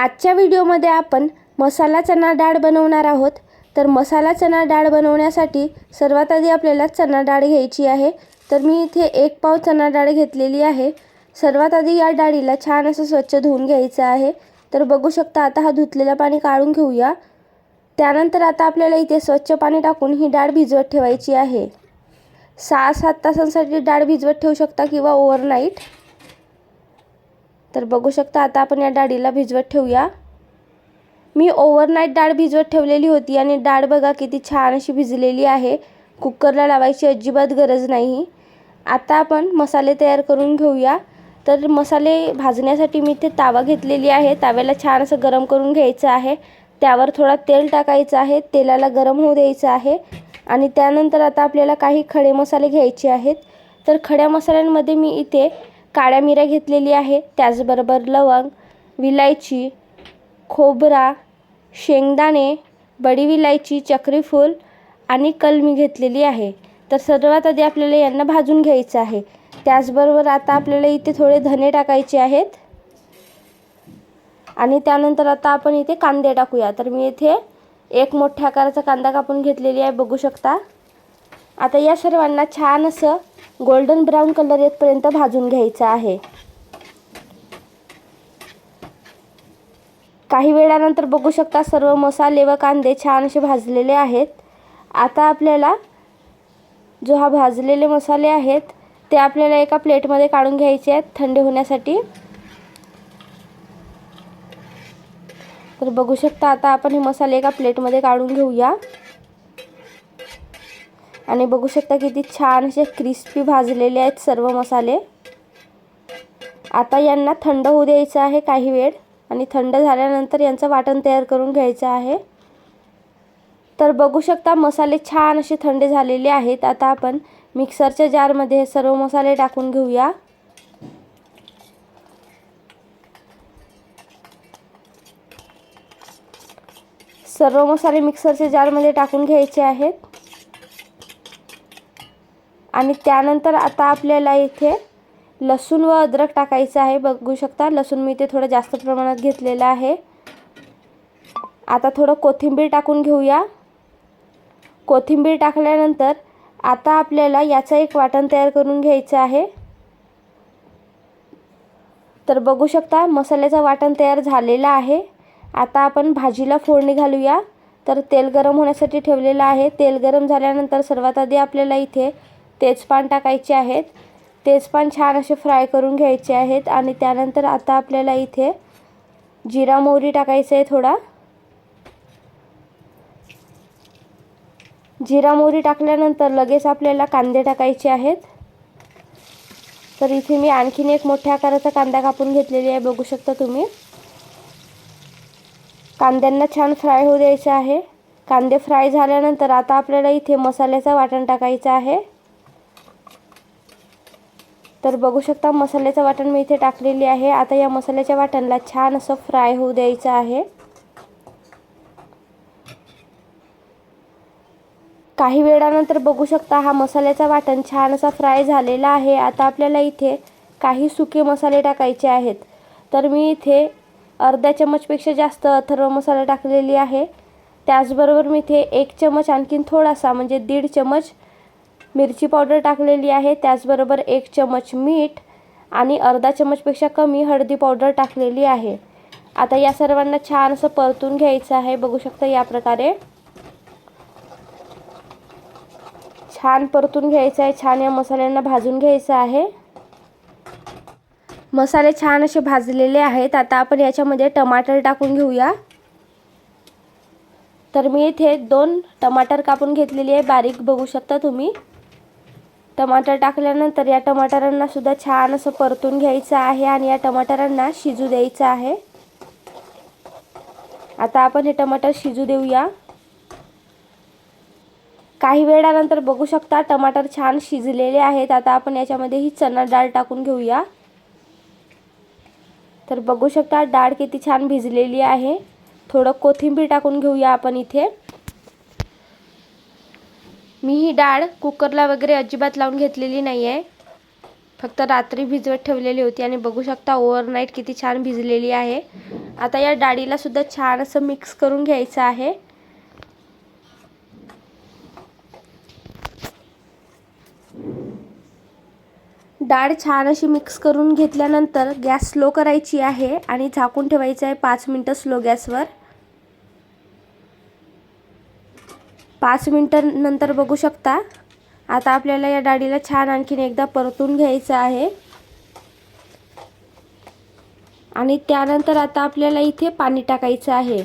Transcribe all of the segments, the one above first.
आजच्या व्हिडिओमध्ये आपण मसाला चणा डाळ बनवणार आहोत. तर मसाला चणा डाळ बनवण्यासाठी सर्वात आधी आपल्याला चणा डाळ घ्यायची आहे. तर मी इथे एक पाव चणा डाळ घेतलेली आहे. सर्वात आधी या डाळीला छान असं स्वच्छ धुवून घ्यायचं आहे. तर बघू शकता आता हा धुतलेला पाणी काढून घेऊया. त्यानंतर आता आपल्याला इथे स्वच्छ पाणी टाकून ही डाळ भिजवत ठेवायची आहे. सहा सात तासांसाठी डाळ भिजवत ठेवू शकता किंवा ओव्हरनाईट. तर बघू शकता आता आपण या डाळीला भिजवत ठेवूया. मी ओव्हरनाईट डाळ भिजवत ठेवलेली होती आणि डाळ बघा किती छान अशी भिजलेली आहे. कुकरला लावायची अजिबात गरज नाही. आता आपण मसाले तयार करून घेऊया. तर मसाले भाजण्यासाठी मी इथे तावा घेतलेली आहे. ताव्याला छान असं गरम करून घ्यायचं आहे. त्यावर थोडा तेल टाकायचं आहे. तेलाला गरम होऊ द्यायचं आहे. आणि त्यानंतर आता आपल्याला काही खडे मसाले घ्यायचे आहेत. तर खड्या मसाल्यांमध्ये मी इथे काळ्या मिऱ्या घेतलेली आहे. त्याचबरोबर लवंग विलायची खोबरा शेंगदाणे बडी विलायची चक्रीफूल आणि कलमी घेतलेली आहे. तर सर्वात आधी आपल्याला यांना भाजून घ्यायचं आहे. त्याचबरोबर आता आपल्याला इथे थोडे धने टाकायचे आहेत. आणि त्यानंतर आता आपण इथे कांदे टाकूया. तर मी इथे एक मोठ्या आकाराचा कांदा कापून घेतलेली आहे. बघू शकता. आता या सर्वांना छान असं गोल्डन ब्राऊन कलर येतपर्यंत भाजून घ्यायचं आहे. काही वेळानंतर बघू शकता सर्व मसाले व कांदे छान असे भाजलेले आहेत. आता आपल्याला जो हा भाजलेले मसाले आहेत ते आपल्याला एका प्लेटमध्ये काढून घ्यायचे आहेत थंड होण्यासाठी. तर बघू शकता आता आपण हे मसाले एका प्लेटमध्ये काढून घेऊया. आणि बघू शकता किती छान असे क्रिस्पी भाजलेले आहेत सर्व मसाले. आता यांना थंड होऊ द्यायचं आहे काही वेळ आणि थंड झाल्यानंतर यांचं वाटण तयार करून घ्यायचं आहे. तर बघू शकता मसाले छान असे थंड झालेले आहेत. आता आपण मिक्सरच्या जारमध्ये हे सर्व मसाले टाकून घेऊया. सर्व मसाले मिक्सरच्या जारमध्ये टाकून घ्यायचे आहेत. आणि त्यानंतर आता आपल्याला इथे लसूण व अद्रक टाकायचं आहे. बघू शकता लसूण मी इथे थोडं जास्त प्रमाणात घेतलेलं आहे. आता थोडं कोथिंबीर टाकून घेऊया. कोथिंबीर टाकल्यानंतर आता आपल्याला याचं एक वाटण तयार करून घ्यायचं आहे. तर बघू शकता मसाल्याचं वाटण तयार झालेलं आहे. आता आपण भाजीला फोडणी घालूया. तर तेल गरम होण्यासाठी ठेवलेलं आहे. तेल गरम झाल्यानंतर सर्वात आधी आपल्याला इथे तेजपान टाकायचे आहेत. तेजपान छान असे फ्राय करून घ्यायचे आहेत आणि त्यानंतर आता आपल्याला इथे जिरा मोहरी टाकायचं आहे थोडा. जिरा मोहरी टाकल्यानंतर लगेच आपल्याला कांदे टाकायचे आहेत. तर इथे मी आणखीन एक मोठ्या आकाराचा कांदा कापून घेतलेली आहे बघू शकता तुम्ही. कांद्यांना छान फ्राय होऊ द्यायचं आहे. कांदे फ्राय झाल्यानंतर आता आपल्याला इथे मसाल्याचं वाटण टाकायचं आहे. तर बघू शकता मसाल्याचं वाटण मी इथे टाकलेली आहे. आता या मसाल्याच्या वाटणला छान असं फ्राय होऊ द्यायचं आहे. काही वेळानंतर बघू शकता हा मसाल्याचा वाटण छान असा फ्राय झालेला आहे. आता आपल्याला इथे काही सुके मसाले टाकायचे आहेत. तर मी इथे अर्ध्या चमचपेक्षा जास्त अथर्व मसाला टाकलेली आहे. त्याचबरोबर मी इथे एक चमच आणखीन थोडासा म्हणजे दीड चमच मिरची पावडर टाकलेली आहे त्याचबरोबर एक चमच मीठ आणि अर्धा चमचपेक्षा कमी हळदी पावडर टाकलेली आहे. आता या सर्वांना छान असं परतून घ्यायचं आहे. बघू शकता या प्रकारे. छान परतून घ्यायचं आहे. छान या मसाल्यांना भाजून घ्यायचं आहे. मसाले छान असे भाजलेले आहेत. आता आपण याच्यामध्ये टमाटर टाकून घेऊया. तर मी इथे दोन टमाटर कापून घेतलेली आहे. बारीक बघू शकता तुम्ही. टमाटर टाकल्यानंतर या टमाटरांना सुद्धा छान असं परतून घ्यायचं आहे आणि या टमाटरांना शिजू द्यायचं आहे. आता आपण हे टमाटर शिजू देऊया. काही वेळानंतर बघू शकता टमाटर छान शिजलेले आहेत. आता आपण याच्यामध्ये ही चणा डाळ टाकून घेऊया. तर बघू शकता डाळ किती छान भिजलेली आहे. थोडं कोथिंबीर टाकून घेऊया आपण इथे. मी ही डाळ कुकरला वगैरे अजिबात लावून घेतलेली नाही आहे फक्त रात्री भिजवत ठेवलेली होती आणि बघू शकता ओव्हरनाईट किती छान भिजलेली आहे. आता या डाळीला सुद्धा छान असं मिक्स करून घ्यायचं आहे. डाळ छान अशी मिक्स करून घेतल्यानंतर गॅस स्लो करायची आहे आणि झाकून ठेवायचं आहे पाच मिनटं स्लो गॅसवर. पाच मिनटं नंतर बघू शकता. आता आपल्याला या डाळीला छान आणखीन एकदा परतून घ्यायचं आहे. आणि त्यानंतर आता आपल्याला इथे पाणी टाकायचं आहे.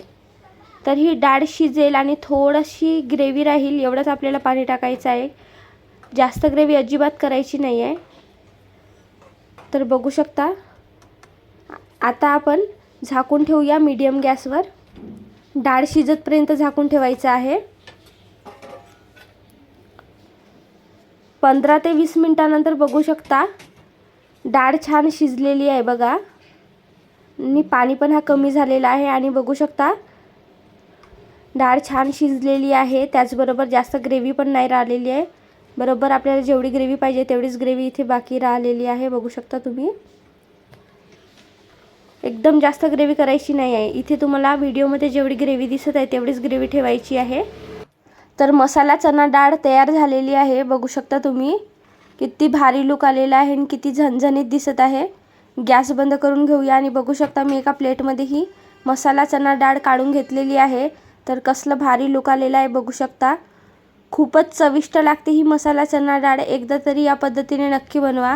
तर ही डाळ शिजेल आणि थोडीशी ग्रेव्ही राहील एवढंच आपल्याला पाणी टाकायचं आहे. जास्त ग्रेव्ही अजिबात करायची नाही आहे तर बघू शकता. आता आपण झाकून ठेवूया मीडियम गॅसवर. डाळ शिजतपर्यंत झाकून ठेवायचं आहे. पंधरा ते वीस मिनटानंतर बघू शकता. डाळ छान शिजलेली आहे बघा. आणि पाणी पण हा कमी झालेला आहे आणि बघू शकता. डाळ छान शिजलेली आहे. त्याचबरोबर जास्त ग्रेव्ही पण नाही राहिलेली आहे. बरोबर आपल्याला जेवढी ग्रेव्ही पाहिजे तेवढीच ग्रेव्ही इथे बाकी राहिलेली आहे. बघू शकता तुम्ही. एकदम जास्त ग्रेव्ही करायची नाही आहे. इथे तुम्हाला व्हिडिओमध्ये जेवढी ग्रेव्ही दिसत आहे तेवढीच ग्रेव्ही ठेवायची आहे. तर मसाला चना डाळ तयार झालेली आहे. बघू शकता तुम्ही. किती भारी लुक आलेला आहे आणि किती झणझणीत दिसत आहे. गॅस बंद करून घेऊया आणि बघू शकता मी एका प्लेटमध्ये ही मसाला चना डाळ काढून घेतलेली आहे. तर कसलं भारी लुक आलेला आहे बघू शकता. खूपच चविष्ट लागते ही मसाला चना डाळ. एकदा तरी या पद्धतीने नक्की बनवा.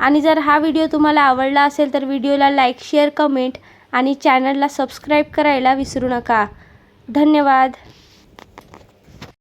आणि जर हा व्हिडिओ तुम्हाला आवडला असेल तर व्हिडिओला लाईक शेअर कमेंट आणि चॅनलला सबस्क्राईब करायला विसरू नका. धन्यवाद.